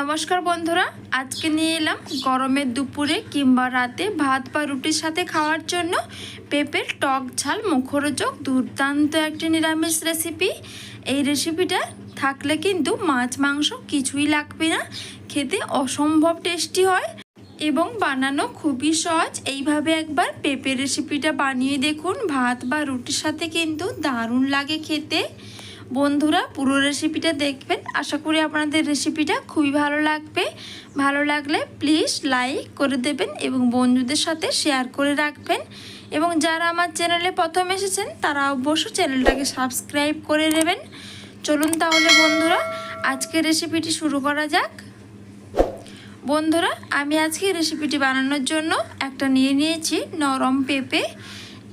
নমস্কার বন্ধুরা, আজকে নিয়ে এলাম গরমের দুপুরে কিংবা রাতে ভাত বা রুটির সাথে খাওয়ার জন্য পেঁপের টক ঝাল, মুখরোচক, দুর্দান্ত একটি নিরামিষ রেসিপি এই রেসিপিটা থাকলে কিন্তু মাছ, মাংস কিছুই লাগবে না, খেতে অসম্ভব টেস্টি হয় এবং বানানো খুবই সহজ। এইভাবে একবার পেঁপের রেসিপিটা বানিয়ে দেখুন। ভাত বা রুটির সাথে কিন্তু দারুণ লাগে খেতে। বন্ধুরা, পুরো রেসিপিটা দেখবেন। আশা করি আপনাদের রেসিপিটা খুবই ভালো লাগবে। ভালো লাগলে প্লিজ লাইক করে দেবেন এবং বন্ধুদের সাথে শেয়ার করে রাখবেন। এবং যারা আমার চ্যানেলে প্রথম এসেছেন, তারা অবশ্যই চ্যানেলটাকে সাবস্ক্রাইব করে নেবেন। চলুন তাহলে বন্ধুরা আজকে রেসিপিটি শুরু করা যাক। বন্ধুরা, আমি আজকে রেসিপিটি বানানোর জন্য একটা নিয়ে নিয়েছি, নরম পেঁপে।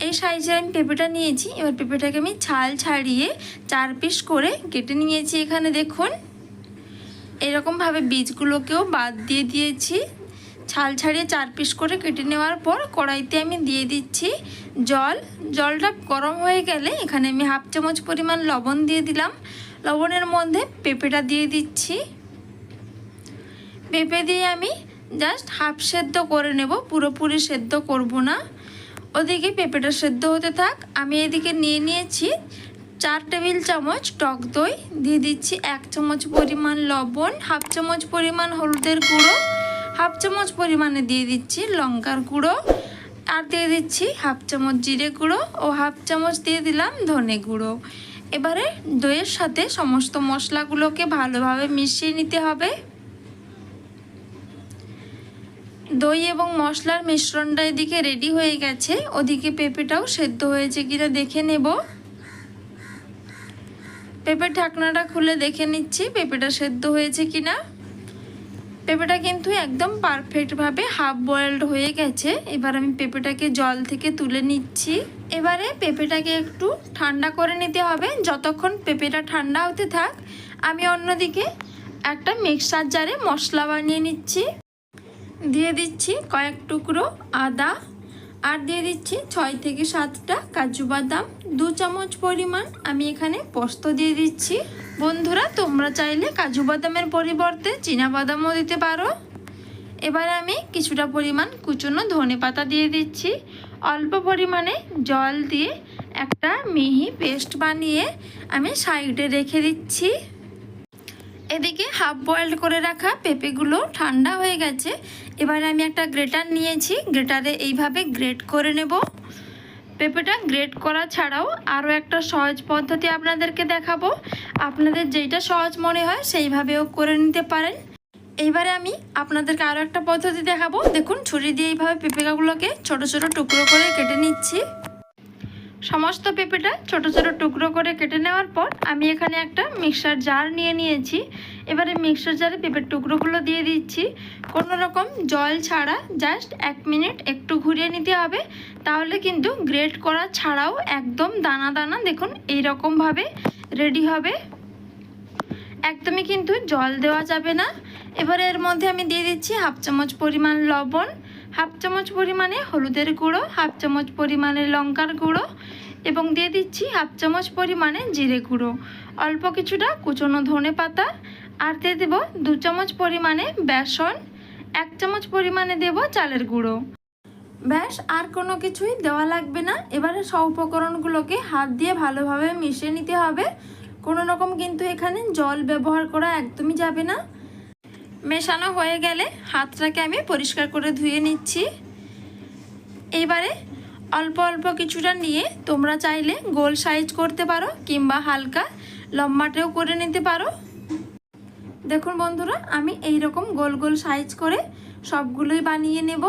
এই সাইজে আমি পেঁপেটা নিয়েছি। এবার পেঁপেটাকে আমি ছাল ছাড়িয়ে চার পিস করে কেটে নিয়েছি এখানে, দেখুন। এরকমভাবে বীজগুলোকেও বাদ দিয়ে দিয়েছি। ছাল ছাড়িয়ে চার পিস করে কেটে নেওয়ার পর কড়াইতে আমি দিয়ে দিচ্ছি জল। জলটা গরম হয়ে গেলে এখানে আমি হাফ চামচ পরিমাণ লবণ দিয়ে দিলাম। লবণের মধ্যে পেঁপেটা দিয়ে দিচ্ছি। পেঁপে দিয়ে আমি জাস্ট হাফ সেদ্ধ করে নেব, পুরোপুরি সেদ্ধ করব না। ওদিকে পেঁপেটা সেদ্ধ হতে থাক। আমি এদিকে নিয়ে নিয়েছি চার টেবিল চামচ টক দই, দিয়ে দিচ্ছি এক চামচ পরিমাণ লবণ, হাফ চামচ পরিমাণ হলুদের গুঁড়ো, হাফ চামচ পরিমাণে দিয়ে দিচ্ছি লঙ্কার গুঁড়ো, আর দিয়ে দিচ্ছি হাফ চামচ জিরে গুঁড়ো ও হাফ চামচ দিয়ে দিলাম ধনে গুঁড়ো। এবারে দইয়ের সাথে সমস্ত মশলাগুলোকে ভালোভাবে মিশিয়ে নিতে হবে। দই এবং মশলার মিশ্রণটা এদিকে রেডি হয়ে গেছে। ওদিকে পেঁপেটাও সেদ্ধ হয়েছে কিনা দেখে নেব। পেঁপের ঢাকনাটা খুলে দেখে নিচ্ছি, পেঁপেটা সেদ্ধ হয়েছে কিনা। পেঁপেটা কিন্তু একদম পারফেক্টভাবে হাফ বয়েলড হয়ে গেছে। এবার আমি পেঁপেটাকে জল থেকে তুলে নিচ্ছি। এবারে পেঁপেটাকে একটু ঠান্ডা করে নিতে হবে। যতক্ষণ পেঁপেটা ঠান্ডা হতে থাক, আমি অন্যদিকে একটা মিক্সার জারে মশলা বানিয়ে নিচ্ছি। দিয়ে দিচ্ছি কয়েক টুকরো আদা আর দিয়ে দিচ্ছি ছয় থেকে সাতটা কাজু বাদাম। দু চামচ পরিমাণ আমি এখানে পোস্ত দিয়ে দিচ্ছি। বন্ধুরা, তোমরা চাইলে কাজু বাদামের পরিবর্তে বাদামও দিতে পারো। এবারে আমি কিছুটা পরিমাণ কুচনো ধনে পাতা দিয়ে দিচ্ছি। অল্প পরিমাণে জল দিয়ে একটা মিহি পেস্ট বানিয়ে আমি সাইডে রেখে দিচ্ছি। এদিকে হাফ বয়েলড করে রাখা পেঁপেগুলো ঠান্ডা হয়ে গেছে। এবারে আমি একটা গ্রেটার নিয়েছি। গ্রেটারে এইভাবে গ্রেট করে নেব। পেঁপেটা গ্রেট করা ছাড়াও আরও একটা সহজ পদ্ধতি আপনাদেরকে দেখাবো। আপনাদের যেইটা সহজ মনে হয় সেইভাবেও করে নিতে পারেন। এইবারে আমি আপনাদেরকে আরও একটা পদ্ধতি দেখাবো। দেখুন, ছুরি দিয়ে এইভাবে পেঁপেগুলোকে ছোট ছোট টুকরো করে কেটে নিচ্ছি। সমস্ত পেঁপেটা ছোট ছোট টুকরো করে কেটে নেওয়ার পর আমি এখানে একটা মিক্সার জার নিয়ে নিয়েছি। এবারে মিক্সার জারে পেঁপের টুকরোগুলো দিয়ে দিচ্ছি। কোনো রকম জল ছাড়া জাস্ট এক মিনিট একটু ঘুরিয়ে নিতে হবে। তাহলে কিন্তু গ্রেট করা ছাড়াও একদম দানা দানা দেখুন এই রকমভাবে রেডি হবে। একদমই কিন্তু জল দেওয়া যাবে না। এবারে এর মধ্যে আমি দিয়ে দিচ্ছি হাফ চামচ পরিমাণ লবণ, হাফ চামচ পরিমাণে হলুদের গুঁড়ো, হাফ চামচ পরিমাণে লঙ্কার গুঁড়ো এবং দিয়ে দিচ্ছি হাফ চামচ পরিমাণে জিরে গুঁড়ো। অল্প কিছুটা কুচনো ধনে পাতা, আর দিয়ে দেবো দু চামচ পরিমাণে বেসন, এক চামচ পরিমাণে দেব চালের গুঁড়ো। ব্যাস, আর কোনো কিছুই দেওয়া লাগবে না। এবারে সব উপকরণগুলোকে হাত দিয়ে ভালোভাবে মিশিয়ে নিতে হবে। কোনো রকম কিন্তু এখানে জল ব্যবহার করা একদমই যাবে না। মেশানো হয়ে গেলে হাতটাকে আমি পরিষ্কার করে ধুয়ে নিচ্ছি। এইবারে অল্প অল্প কিছুটা নিয়ে তোমরা চাইলে গোল সাইজ করতে পারো কিংবা হালকা লম্বাটেও করে নিতে পারো। দেখুন বন্ধুরা, আমি এই রকম গোল গোল সাইজ করে সবগুলোই বানিয়ে নেব।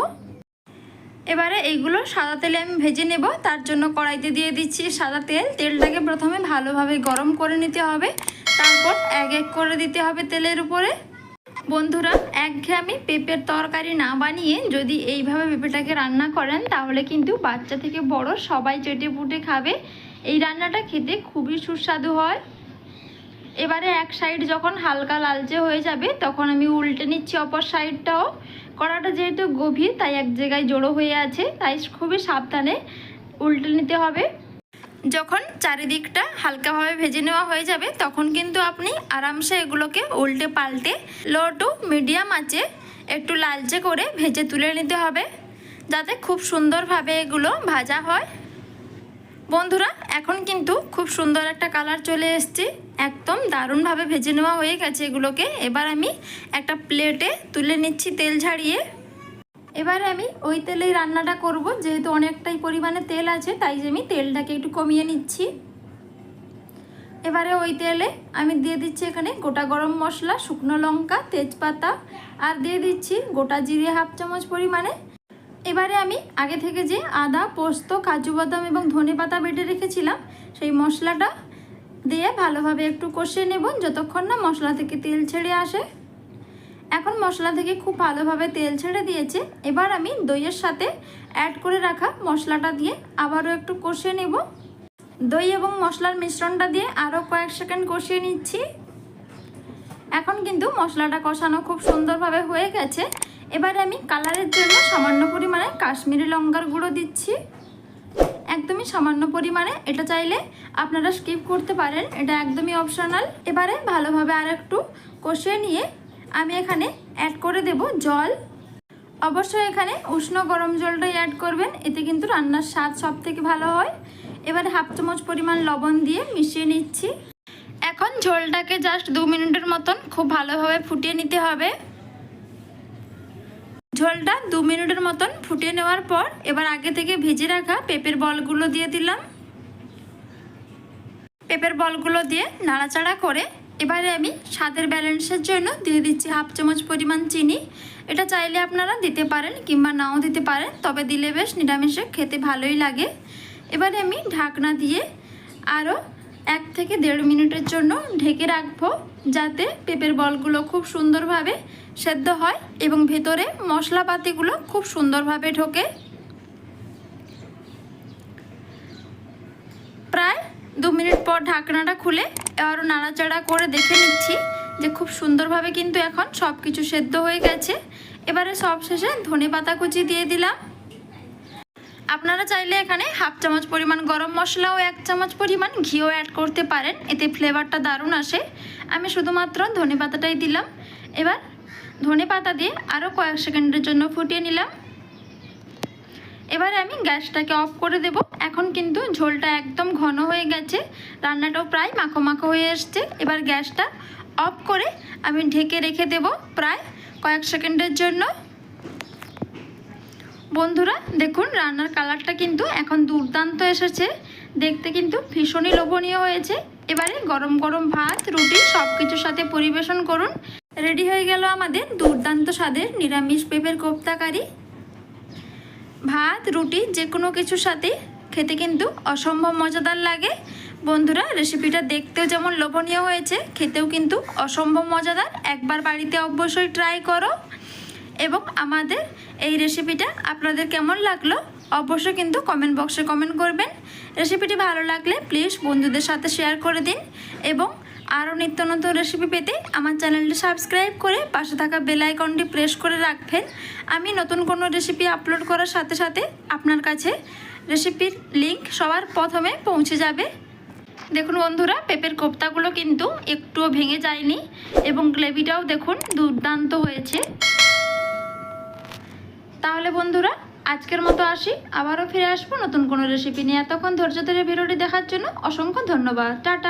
এবারে এইগুলো সাদা তেলে আমি ভেজে নেব। তার জন্য কড়াইতে দিয়ে দিচ্ছি সাদা তেল। তেলটাকে প্রথমে ভালোভাবে গরম করে নিতে হবে। তারপর এক এক করে দিতে হবে তেলের উপরে। বন্ধুরা, একঘেয়েমি পেঁপের তরকারি না বানিয়ে যদি এইভাবে পেঁপেটাকে রান্না করেন, তাহলে কিন্তু বাচ্চা থেকে বড় সবাই চেটে পুটে খাবে। এই রান্নাটা খেতে খুবই সুস্বাদু হয়। এবারে এক সাইড যখন হালকা লালচে হয়ে যাবে, তখন আমি উল্টে নিচ্ছি অপর সাইডটাও। কড়াটা যেহেতু গভীর, তাই এক জায়গায় জড়ো হয়ে আছে, তাই খুবই সাবধানে উল্টে নিতে হবে। যখন চারিদিকটা হালকাভাবে ভেজে নেওয়া হয়ে যাবে, তখন কিন্তু আপনি আরামসে এগুলোকে উল্টে পাল্টে লো টু মিডিয়াম আঁচে একটু লালচে করে ভেজে তুলে নিতে হবে, যাতে খুব সুন্দরভাবে এগুলো ভাজা হয়। বন্ধুরা, এখন কিন্তু খুব সুন্দর একটা কালার চলে এসছে, একদম দারুণভাবে ভেজে নেওয়া হয়ে গেছে এগুলোকে। এবার আমি একটা প্লেটে তুলে নিচ্ছি তেল ঝাড়িয়ে। এবারে আমি ওই তেলেই রান্নাটা করব, যেহেতু অনেকটাই পরিমাণে তেল আছে, তাই আমি তেলটাকে একটু কমিয়ে নিচ্ছি। এবারে ওই তেলে আমি দিয়ে দিচ্ছি এখানে গোটা গরম মশলা, শুকনো লঙ্কা, তেজপাতা, আর দিয়ে দিচ্ছি গোটা জিরে হাফ চামচ পরিমাণে। এবারে আমি আগে থেকে যে আদা, পোস্ত, কাজু বাদাম এবং ধনে পাতা বেটে রেখেছিলাম, সেই মশলাটা দিয়ে ভালোভাবে একটু কষিয়ে নেব, যতক্ষণ না মশলা থেকে তেল ছেড়ে আসে। এখন মশলা থেকে খুব ভালোভাবে তেল ছেড়ে দিয়েছে। এবার আমি দইয়ের সাথে অ্যাড করে রাখা মশলাটা দিয়ে আবারও একটু কষিয়ে নেব। দই এবং মশলার মিশ্রণটা দিয়ে আরও কয়েক সেকেন্ড কষিয়ে নিচ্ছি। এখন কিন্তু মশলাটা কষানো খুব সুন্দরভাবে হয়ে গেছে। এবারে আমি কালারের জন্য সামান্য পরিমাণে কাশ্মীরি লঙ্কার গুঁড়ো দিচ্ছি। একদমই সামান্য পরিমাণে। এটা চাইলে আপনারা স্কিপ করতে পারেন। এটা একদমই অপশনাল এবারে ভালোভাবে আর একটু কষিয়ে নিয়ে আমি এখানে অ্যাড করে দেব জল। অবশ্যই এখানে উষ্ণ গরম জলটাই অ্যাড করবেন, এতে কিন্তু রান্নার স্বাদ সব থেকে ভালো হয়। এবারে হাফ চামচ পরিমাণ লবণ দিয়ে মিশিয়ে নিচ্ছি। এখন ঝোলটাকে জাস্ট দু মিনিটের মতন খুব ভালোভাবে ফুটিয়ে নিতে হবে। ঝোলটা দু মিনিটের মতন ফুটিয়ে নেওয়ার পর এবার আগে থেকে ভেজে রাখা পেঁপের বলগুলো দিয়ে দিলাম। পেঁপের বলগুলো দিয়ে নাড়াচাড়া করে এবারে আমি স্বাদের ব্যালেন্সের জন্য দিয়ে দিচ্ছি হাফ চামচ পরিমাণ চিনি। এটা চাইলে আপনারা দিতে পারেন কিংবা নাও দিতে পারেন, তবে দিলে বেশ নিরামিষে খেতে ভালোই লাগে। এবারে আমি ঢাকনা দিয়ে আরও এক থেকে দেড় মিনিটের জন্য ঢেকে রাখব, যাতে পেঁপের বলগুলো খুব সুন্দরভাবে সেদ্ধ হয় এবং ভেতরে মশলাপাতিগুলো খুব সুন্দরভাবে ঢোকে। প্রায় দু মিনিট পর ঢাকনাটা খুলে আরও নাড়াচাড়া করে দেখে নিচ্ছি যে খুব সুন্দরভাবে কিন্তু এখন সব কিছু সেদ্ধ হয়ে গেছে। এবারে সব শেষে ধনে পাতা কুচি দিয়ে দিলাম। আপনারা চাইলে এখানে হাফ চামচ পরিমাণ গরম মশলা ও এক চামচ পরিমাণ ঘিও অ্যাড করতে পারেন, এতে ফ্লেভারটা দারুণ আসে। আমি শুধুমাত্র ধনে পাতাটাই দিলাম। এবার ধনে পাতা দিয়ে আরও কয়েক সেকেন্ডের জন্য ফুটিয়ে নিলাম। এবারে আমি গ্যাসটাকে অফ করে দেব। এখন কিন্তু ঝোলটা একদম ঘন হয়ে গেছে। রান্নাটাও প্রায় মাখো মাখো হয়ে এসছে। এবার গ্যাসটা অফ করে আমি ঢেকে রেখে দেব প্রায় কয়েক সেকেন্ডের জন্য। বন্ধুরা, দেখুন, রান্নার কালারটা কিন্তু এখন দুর্দান্ত এসেছে। দেখতে কিন্তু ভীষণই লোভনীয় হয়েছে। এবারে গরম গরম ভাত, রুটি সব কিছুর সাথে পরিবেশন করুন। রেডি হয়ে গেল আমাদের দুর্দান্ত স্বাদের নিরামিষ পেঁপের কোপ্তাকারি। ভাত, রুটি, যে কোনো কিছুর সাথে খেতে কিন্তু অসম্ভব মজাদার লাগে। বন্ধুরা রেসিপিটা দেখতেও যেমন লোভনীয় হয়েছে, খেতেও কিন্তু অসম্ভব মজাদার। একবার বাড়িতে অবশ্যই ট্রাই করো। এবং আমাদের এই রেসিপিটা আপনাদের কেমন লাগল অবশ্যই কিন্তু কমেন্ট বক্সে কমেন্ট করবেন। রেসিপিটি ভালো লাগলে প্লিজ বন্ধুদের সাথে শেয়ার করে দিন। এবং আরও নিত্য নতুন রেসিপি পেতে আমার চ্যানেলটি সাবস্ক্রাইব করে পাশে থাকা বেল আইকনটি প্রেস করে রাখবেন। আমি নতুন কোনো রেসিপি আপলোড করার সাথে সাথে আপনার কাছে রেসিপির লিংক সবার প্রথমে পৌঁছে যাবে। দেখুন বন্ধুরা, পেঁপের কোপ্তাগুলো কিন্তু একটুও ভেঙে যায়নি এবং গ্রেভিটাও দেখুন দুর্দান্ত হয়েছে। তাহলে বন্ধুরা, আজকের মতো আসি, আবারও ফিরে আসব নতুন কোনো রেসিপি নিয়ে। এতক্ষণ ধৈর্য ধরে ভিডিওটি দেখার জন্য অসংখ্য ধন্যবাদ। টাটা।